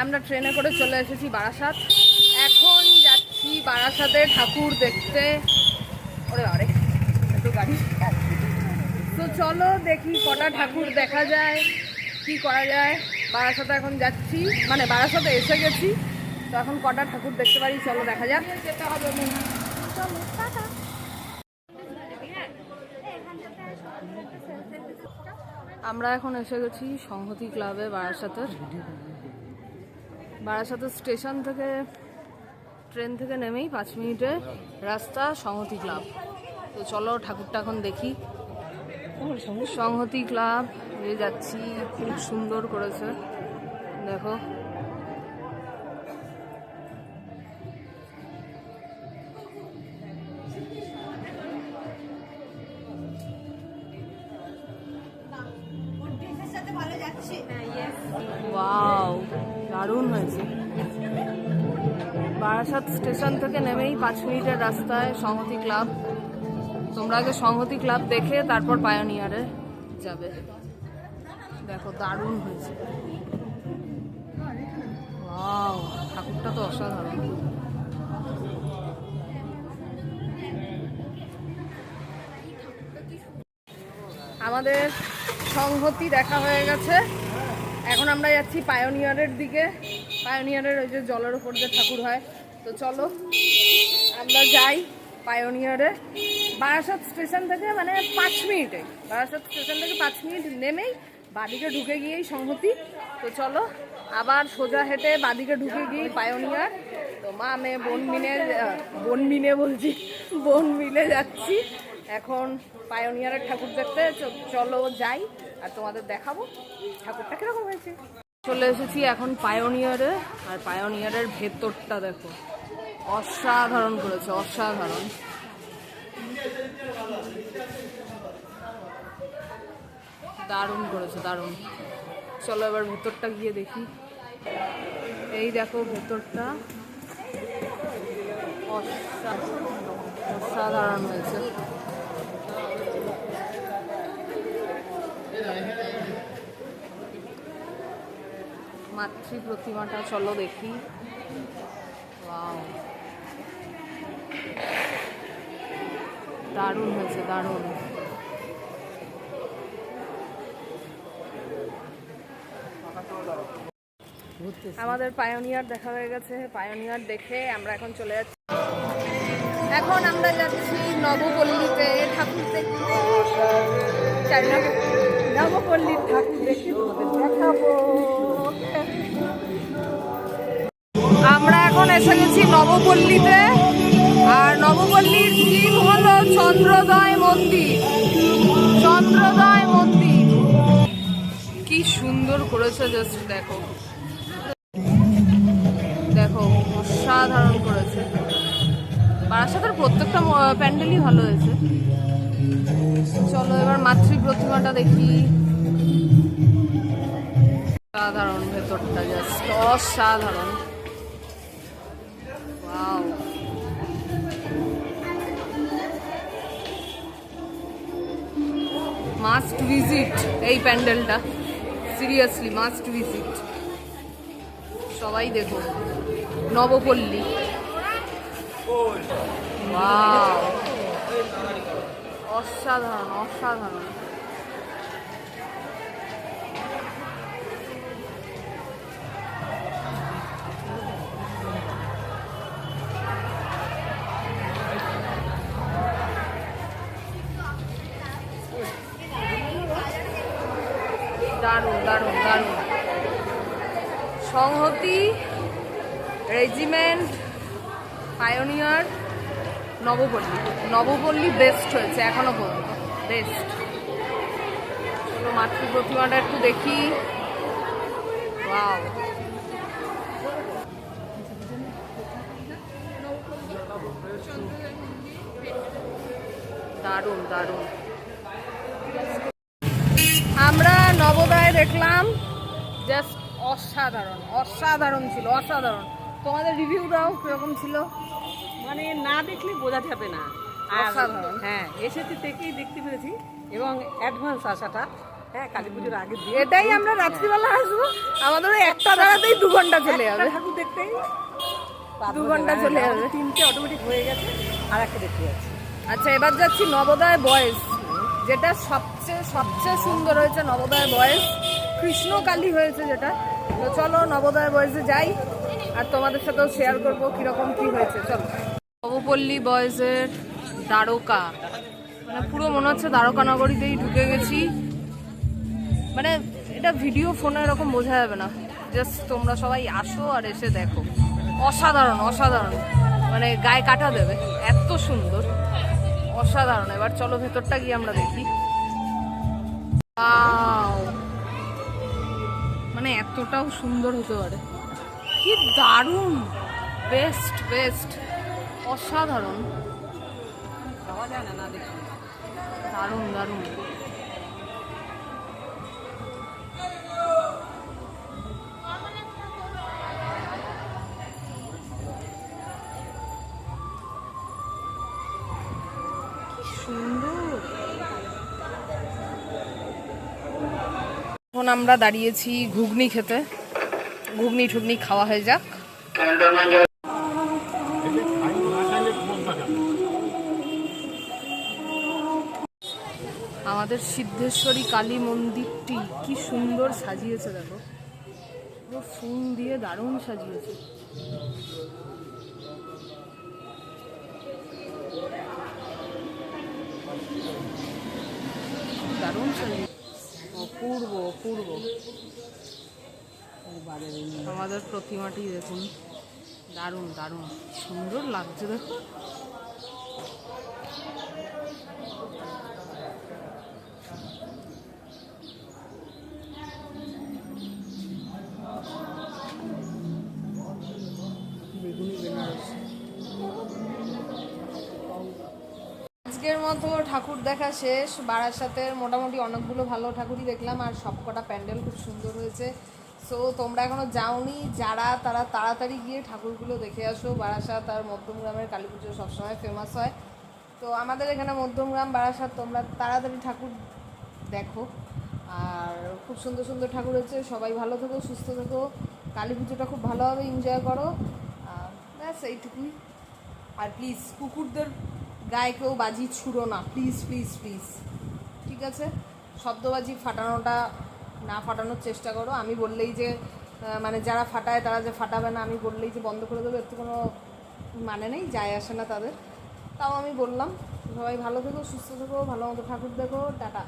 আমরা ট্রেনে করে চলে এসেছি বারাসাত। এখন যাচ্ছি বারাসাতে ঠাকুর দেখতে। ওরে বারে একটু গাড়ি। তো চলো দেখি কটা ঠাকুর দেখা যায়, কি করা যায়। বারাসাতে এখন যাচ্ছি মানে বারাসাতে এসে গেছি। তো এখন কটা ঠাকুর দেখতে পারি, চলো দেখা যাক। আমরা এখন এসে গেছি সংহতি ক্লাবে বারাসাতের। বারাসাতের স্টেশন থেকে ট্রেন থেকে নেমেই পাঁচ মিনিটের রাস্তা সংহতি ক্লাব। তো চলো ঠাকুরটা এখন দেখি। সংহতি ক্লাব যাচ্ছি, খুব সুন্দর করেছে। দেখো। দারুণ হয়েছে। বারাসাত স্টেশন থেকে নেমেই পাঁচ মিনিটের রাস্তায় সংহতি ক্লাব। তোমরা আগে সংহতি ক্লাব দেখে তারপর পায়োনিয়ারে যাবে। দেখো, দারুণ হয়েছে। ঠাকুরটা তো অসাধারণ। আমাদের সংহতি দেখা হয়ে গেছে। এখন আমরা যাচ্ছি পায়োনিয়ারের দিকে। পায়োনিয়ারের ওই যে জলের উপর যে ঠাকুর হয়। তো চলো, আমরা যাই পায়োনিয়ারে বারাসাত স্টেশন থেকে মানে পাঁচ মিনিটে। বারাসাত স্টেশন থেকে পাঁচ মিনিট নেমেই বাদিকে ঢুকে গিয়েই সংহতি। তো চলো, আবার সোজা হেঁটে বাদিকে ঢুকে গিয়েই পায়োনিয়ার তো মা মেয়ে বোন মিলে বোন মিলে বলছি, বোন মিলে যাচ্ছি। এখন পায়োনিয়ারের ঠাকুর দেখতে। চলো যাই। আর তোমাদের দেখাবো ঠাকুরটা কীরকম হয়েছে। চলে এসেছি এখন পায়োনিয়ারে। আর পায়োনিয়ারের ভেতরটা দেখো, অসাধারণ করেছে, অসাধারণ। দারুণ করেছে, দারুণ। চলো এবার ভেতরটা গিয়ে দেখি। এই দেখো ভেতরটা। অসাধারণ অসাধারণ হয়েছে। মাতৃ প্রতিমাটা, চলো দেখি। দারুণ হয়েছে, দারুণ। আমাদের পায়োনিয়ার দেখা হয়ে গেছে পায়োনিয়ার দেখে আমরা এখন চলে যাচ্ছি। এখন আমরা যাচ্ছি নবপল্লীতে, ঠাকুর দেখতে। নবপল্লীর ঠাকুর দেখতে। নবপল্লীতে। আর নবপল্লীর থিম হলো চন্দ্রোদয় মন্দির। চন্দ্রোদয় মন্দির। কি সুন্দর করেছে জাস্ট দেখো। দেখো, অসাধারণ করেছে। বারাসাতের প্রত্যেকটা প্যান্ডেলই ভালো হয়েছে। চলো এবার মাতৃ প্রতিমাটা দেখি। অসাধারণ ভেতরটা জাস্ট অসাধারণ। মাস্ট ভিজিট এই প্যান্ডেলটা। Seriously must visit. সবাই দেখো নবপল্লী। অসাধারণ অসাধারণ। দারুণ দারুণ দারুণ। Sanghati regiment pioneer Nabapalli. Nabapalli best হয়েছে, এখনও পর্যন্ত। বেস্ট চলো মাতৃ প্রতিমাটা একটু দেখি। দারুণ দারুণ। নবোদয় দেখলাম। জাস্ট অসাধারণ অসাধারণ ছিল অসাধারণ। তোমাদের রিভিউ দাও কীরকম ছিল? মানে না দেখলে বোঝা যাবে না। অসাধারণ। হ্যাঁ এসেছি থেকেই দেখতে পেরেছি এবং অ্যাডভান্স আসাটা। হ্যাঁ কালী পুজোর আগের দিন এটাই আমরা রাত্রিবেলা আসব। আমাদের একটা দাঁড়াতেই দু ঘণ্টা চলে যাবে। ঠাকুর দেখতেই দু ঘণ্টা চলে যাবে। তিনটে অটোমেটিক হয়ে গেছে আর একটা দেখতে যাচ্ছি। আচ্ছা এবার যাচ্ছি নবোদয় বয়েস যেটা সবচেয়ে সবচেয়ে সুন্দর হয়েছে নবোদয় বয়েস কৃষ্ণকালী হয়েছে যেটা। তো চলো নবোদয় বয়েসে যাই, আর তোমাদের সাথেও শেয়ার করব কীরকম কি হয়েছে, চলো। নবপল্লী বয়েসের দ্বারকা। মানে পুরো মনে হচ্ছে দ্বারকা নগরীতেই ঢুকে গেছি। মানে এটা ভিডিও ফোনে এরকম বোঝা যাবে না। জাস্ট তোমরা সবাই আসো আর এসে দেখো। অসাধারণ অসাধারণ। মানে গায়ে কাটা দেবে। এত সুন্দর। অসাধারণ। এবার চলো ভেতরটা গিয়ে আমরা দেখি! মানে এতটাও সুন্দর হতে পারে। কি দারুণ। বেস্ট বেস্ট অসাধারণ। দারুণ দারুণ। এখন আমরা দাঁড়িয়েছি ঘুগনি খেতে। ঘুগনি ঠুগনি খাওয়া হয়ে যাক। আমাদের সিদ্ধেশ্বরী কালী মন্দিরটি কি সুন্দর সাজিয়েছে দেখো। পুরো ফুল দিয়ে দারুণ সাজিয়েছে। দারুণ সাজিয়েছে। অপূর্ব অপূর্ব আমাদের প্রতিমাটি দেখুন। দারুণ দারুণ। সুন্দর লাগছে দেখো। মতো ঠাকুর দেখা শেষ। বারাসাতের মোটামুটি অনেকগুলো ভালো ঠাকুরই দেখলাম আর সবকটা প্যান্ডেল খুব সুন্দর হয়েছে। সো তোমরা এখনও যাওনি। যারা তারা তাড়াতাড়ি গিয়ে ঠাকুরগুলো দেখে আসো। বারাসাত আর মধ্যমগ্রামের কালী পুজো সবসময় ফেমাস হয়। তো আমাদের এখানে মধ্যমগ্রাম, বারাসাত, তোমরা তাড়াতাড়ি ঠাকুর দেখো। আর খুব সুন্দর সুন্দর ঠাকুর হচ্ছে। সবাই ভালো থেকো, সুস্থ থেকো। কালী পুজোটা খুব ভালোভাবে এনজয় করো। ব্যাস, এইটুকুই। আর প্লিজ কুকুরদের গায়ে কেউ বাজি ছুড়ো না। Please please please. ঠিক আছে? শব্দবাজি ফাটানোটা না ফাটানোর চেষ্টা করো। আমি বললেই যে মানে যারা ফাটায় তারা যে ফাটাবে না, আমি বললেই যে বন্ধ করে দেবো তো কোনো মানে নেই, যায় আসে না তাদের। তাও আমি বললাম, সবাই ভালো থেকো, সুস্থ থেকো, ভালো মতো ঠাকুর দেখো, টাটা।